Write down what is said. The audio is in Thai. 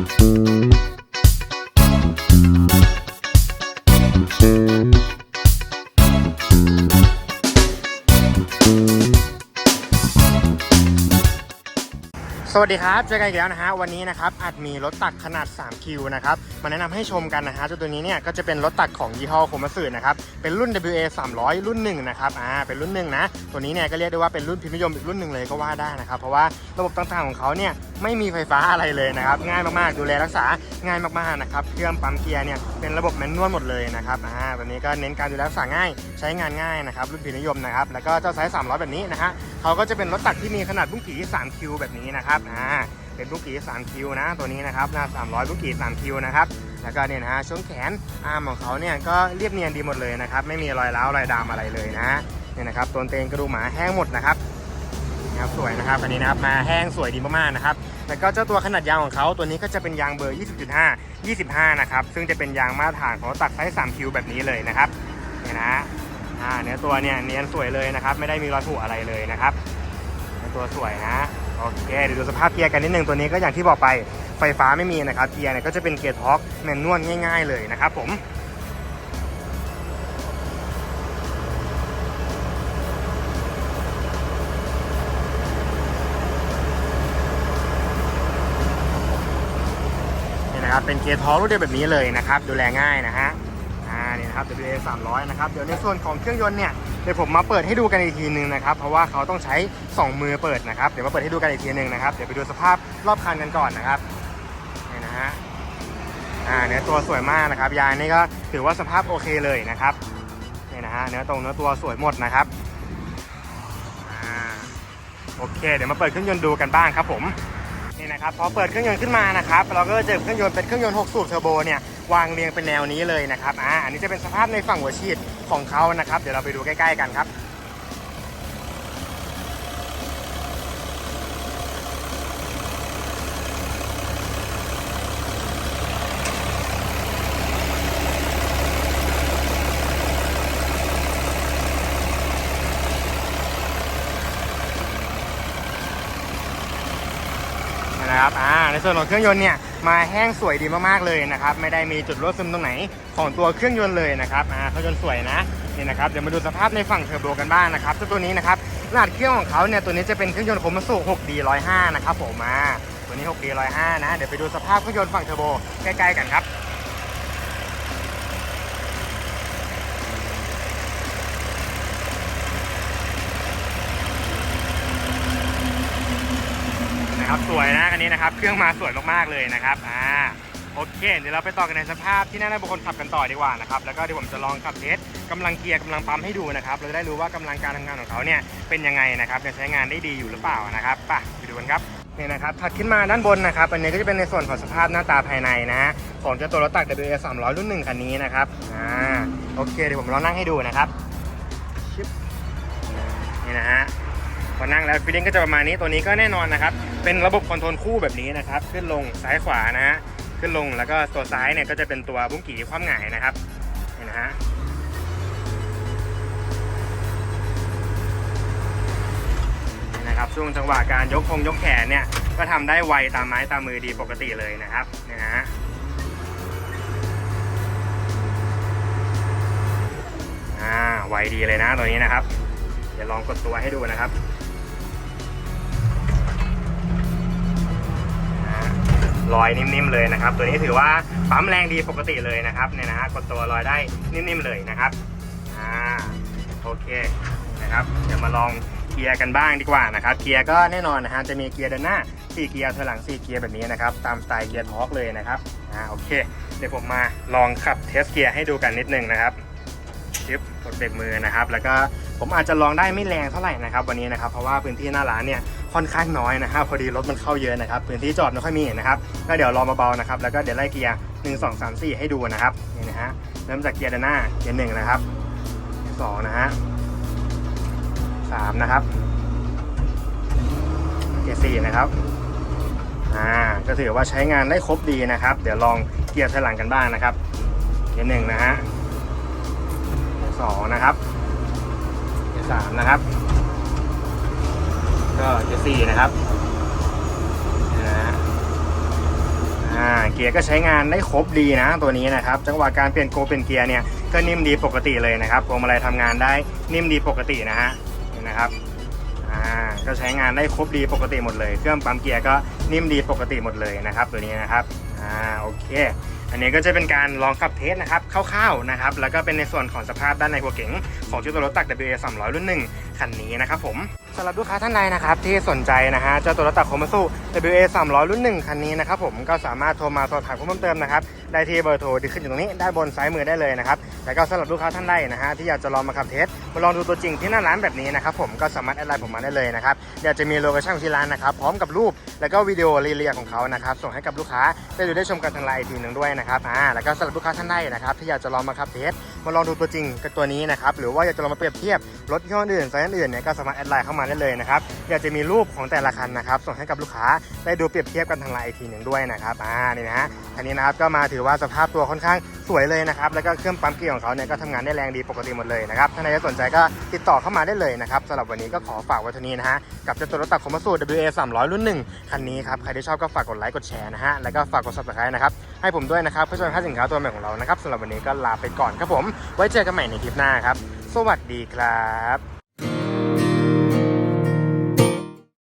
สวัสดีครับเจอกันอีกแล้วนะฮะวันนี้นะครับอาจมีรถตักขนาด 3 คิวนะครับมาแนะนำให้ชมกันนะฮะเจ้าตัวนี้เนี่ยก็จะเป็นรถตักของยี่ห้อโคมัสึนะครับเป็นรุ่น WA 300 รุ่นหนึ่งนะครับอ่าเป็นรุ่นหนึ่งนะตัวนี้เนี่ยก็เรียกได้ว่าเป็นรุ่นพิมพ์นิยมอีกรุ่นหนึ่งเลยก็ว่าได้นะครับเพราะว่าระบบต่างๆของเขาเนี่ย ไม่มีไฟฟ้าอะไรเลยนะครับ ง่ายมากๆ ดูแลรักษาง่ายมากๆนะครับ เครื่องปั๊มเกียร์เนี่ยเป็นระบบแมนนวลหมดเลยนะครับอ่าตัวนี้ก็เน้นการดูแลรักษาง่าย ใช้งานง่ายนะครับ รุ่นพิมพ์นิยมนะครับ แล้วก็เจ้าไซส์300 แบบนี้นะฮะเขาก็จะเป็นรถตักที่มีขนาดบุ้งกี่3คิวแบบนี้นะครับอ่าเป็นบุกี้3คิวนะ ตัวนี้นะครับหน้า300บุกี้3คิวนะครับแล้วก็เนี่ยนะฮะช่วงแขนอาร์มของเขาเนี่ยก็เรียบเนียนดีหมดเลยนะครับ ไม่มีรอยร้าวรอยดำอะไรเลยนะเนี่ยนะครับตัวเตงกระดูกหมาแห้งหมดนะครับ นะครับสวยนะครับอันนี้นะครับมาแห้งสวยดีมากๆนะครับแล้วก็เจ้าตัวขนาดยางของเขาตัวนี้ก็จะเป็นยางเบอร์ 20.5 25 นะครับ ซึ่งจะเป็นยางมาตรฐานของตักไซส์3คิวแบบนี้เลยนะครับเนี่ยนะอ่าเนื้อตัวเนี่ยเนียนสวยเลยนะครับ ไม่ได้มีรอยผุอะไรเลยนะครับเนื้อตัวสวยนะโอเคเดี๋ยวดูสภาพเกียร์กันนิดนึงตัวนี้ก็อย่างที่บอกไปไฟฟ้าไม่มีนะครับเกียร์เนี่ยก็จะเป็นเกียร์ท็อกแมนนวลง่าย ๆเลยนะครับผม นะครับเป็นเกียร์ท็อรุ่นเดียวแบบนี้เลยนะครับดูแลง่ายนะฮะอ่านี่นะครับ WA 300นะครับเดี๋ยวในส่วนของเครื่องยนต์เนี่ยเดี๋ยวผมมาเปิดให้ดูกันอีกทีนึงนะครับเพราะว่าเขาต้องใช้ 2 มือเปิดนะครับเดี๋ยวมาเปิดให้ดูกันอีกทีนึงนะครับเดี๋ยวไปดูสภาพรอบคันกันก่อนนะครับนี่นะฮะอ่าเนื้อตัวสวยมากนะครับยางนี่ก็ถือว่าสภาพโอเคเลยนะครับนี่นะฮะเนื้อตรงเนื้อตัวสวยหมดนะครับอ่าโอเค เดี๋ยวมาเปิดเครื่องยนต์ดูกันบ้างครับผม นะครับพอเปิดเครื่องยนต์ขึ้นมานะครับเราก็จะเจอเครื่องยนต์เป็นเครื่องยนต์6สูบเทอร์โบเนี่ยวางเรียงเป็นแนวนี้เลยนะครับอ่าอันนี้จะเป็นสภาพในฝั่งหัวฉีดของเขานะครับ เดี๋ยวเราไปดูใกล้ ๆ กันครับ นะครับอ่าในส่วนของเครื่องยนต์เนี่ยมาแห้งสวยดีมากๆเลยนะครับไม่ได้มีจุดรั่วซึมตรงไหนของตัวเครื่องยนต์เลยนะครับอ่าเครื่องยนต์สวยนะนี่นะครับเดี๋ยวมาดูสภาพในฝั่งเทอร์โบกันบ้างนะครับตัวนี้นะครับขนาดเครื่องของเขาเนี่ยตัวนี้จะเป็นเครื่องยนต์โคมัสุ 6D 105 นะครับผมมาตัวนี้ 6D 105 นะเดี๋ยวไปดูสภาพเครื่องยนต์ฝั่งเทอร์โบใกล้ๆกันครับ นะครับสวยนะคันนี้นะครับ เครื่องมาสวยมากๆเลยนะครับอ่าโอเคเดี๋ยวเราไปต่อกันในสภาพที่น่าได้บุคคลขับกันต่อดีกว่านะครับแล้วก็เดี๋ยวผมจะลองขับเทสกำลังเกียร์กำลังปั๊มให้ดูนะครับเราจะได้รู้ว่ากำลังการทำงานของเขาเนี่ยเป็นยังไงนะครับจะใช้งานได้ดีอยู่หรือเปล่านะครับไป่ะไปดูกันครับนี่นะครับถัดขึ้นมาด้านบนนะครับอันนี้ก็จะเป็นในส่วนของสภาพหน้าตาภายในนะฮะของเจ้าตัวรถตัก WA 300 รุ่นหนึ่งคันนี้นะครับอ่าโอเคเดี๋ยวผมลองนั่งให้ดูนะครับชึบนี่นะฮะพอนั่งแล้วฟีลลิ่งก็จะประมาณนี้ตัวนี้ก็แน่นอนนะครับ เป็นระบบคอนโทรลคู่แบบนี้นะครับ ขึ้นลงซ้ายขวานะฮะขึ้นลงแล้วก็ตัวซ้ายเนี่ยก็จะเป็นตัวบุ้งกี่ความหงายนะครับนี่นะฮะนี่นะครับช่วงจังหวะการยกคงยกแขนเนี่ยก็ทำได้ไวตามไม้ตามมือดีปกติเลยนะครับนี่นะฮะอ่าไวดีเลยนะตัวนี้นะครับ เดี๋ยวลองกดตัวให้ดูนะครับารอยนิ่มๆเลยนะครับตัวนี้ถือว่าปั๊มแรงดีปกติเลยนะครับเนี่ยนะฮะกดตัวรอยได้นิ่มๆเลยนะครับอ่าโอเคนะครับเดี๋ยวมาลองเกียร์กันบ้างดีกว่านะครับเกียร์ก็แน่นอนนะฮะจะมีเกียร์ด้านหน้า4เกียร์ถอยหลัง4เกียร์แบบนี้นะครับตามสไตล์เกียร์ทอร์กเลยนะครับอ่าโอเค เดี๋ยวผมมาลองขับเทสเกียร์ให้ดูกันนิดนึงนะครับชิปกดเบรกมือนะครับแล้วก็ผมอาจจะลองได้ไม่แรงเท่าไหร่นะครับวันนี้นะครับเพราะว่าพื้นที่หน้าร้านเนี่ย ค่อนข้างน้อยนะครับพอดีรถมันเข้าเยอะนะครับพื้นที่จอดไม่ค่อยมีนะครับก็เดี๋ยวลองเบาๆนะครับแล้วก็เดี๋ยวไล่เกียร์หนึ่งสองสามสี่ให้ดูนะครับนี่นะฮะเริ่มจากเกียร์ด้านหน้าเกียร์หนึ่งนะครับสองนะฮะสามนะครับเกียร์สี่นะครับอ่าก็ถือว่าใช้งานได้ครบดีนะครับ เดี๋ยวลองเกียร์ถอยหลังกันบ้างนะครับ เกียร์หนึ่งนะฮะเกียร์สองนะครับเกียร์สามนะครับ ก็เกียร์สี่นะครับนะฮะอ่าเกียร์ก็ใช้งานได้ครบดีนะตัวนี้นะครับ จังหวะการเปลี่ยนโกเปลี่ยนเกียร์เนี่ยก็นิ่มดีปกติเลยนะครับพวงมาลัยทำงานได้นิ่มดีปกตินะฮะนี่นะครับอ่าก็ใช้งานได้ครบดีปกติหมดเลย เครื่องปั๊มเกียร์ก็นิ่มดีปกติหมดเลยนะครับ ตัวนี้นะครับอ่าโอเค อันนี้ก็จะเป็นการลองขับเทสนะครับคร่าวๆนะครับ แล้วก็เป็นในส่วนของสภาพด้านในหัวเก๋งของชุดตัวรถตัก WA 300 รุ่นหนึ่งคันนี้นะครับผมสำหรับลูกค้าท่านใดนะครับที่สนใจนะฮะเจ้าตัวรถตักโคมาสุ WA 300 รุ่นหนึ่งคันนี้นะครับผมก็สามารถโทรมาสอบถามเพิ่มเติมนะครับ ได้ที่เบอร์โทรที่ขึ้นอยู่ตรงนี้ด้านบนซ้ายมือได้เลยนะครับแล้วก็สำหรับลูกค้าท่านใดนะฮะที่อยากจะลองมาขับเทสมาลองดูตัวจริงที่หน้าร้านแบบนี้นะครับผมก็สามารถแอดไลน์ผมมาได้เลยนะครับเดี๋ยวจะมีโลเคชั่นของที่ร้านนะครับพร้อมกับรูปแล้วก็วิดีโอรายละเอียดของเขานะครับส่งให้กับลูกค้าได้ดูได้ชมกันทางไลน์อีกทีหนึ่งด้วยนะครับอ่าแล้วก็สำหรับลูกค้าท่านใดนะครับที่อยากจะลองมาขับเทส มาลองดูตัวจริงกับตัวนี้นะครับหรือว่าอยากจะลองมาเปรียบเทียบรถยี่ห้ออื่นไซส์อื่นเนี่ยก็สามารถแอดไลน์เข้ามาได้เลยนะครับอยากจะมีรูปของแต่ละคันนะครับส่งให้กับลูกค้าได้ดูเปรียบเทียบกันทางไลน์อีกทีหนึ่งด้วยนะครับอ่านี่นะฮะอันนี้นะครับก็มาถือว่าสภาพตัวค่อนข้างสวยเลยนะครับแล้วก็เครื่องปั๊มเกียร์ของเขาเนี่ยก็ทำงานได้แรงดีปกติหมดเลยนะครับถ้าใครสนใจก็ติดต่อเข้ามาได้เลยนะครับสำหรับวันนี้ก็ขอฝากไว้เท่านี้นะฮะกับเจ้าตัวรถตักคอมมาสู WA 300 รุ่นหนึ่งคันนี้ครับใครที่ชอบก็ฝากกดไลค์กดแชร์นะฮะแล้วก็ฝากกด subscribe นะครับให้ผมด้วยนะครับเพื่อช่วยค่าสินค้าตัวใหม่ของเรานะครับสำหรับวันนี้ก็ลาไปก่อนครับผมไว้เจอกันใหม่ในคลิปหน้าครับ สวัสดีครับ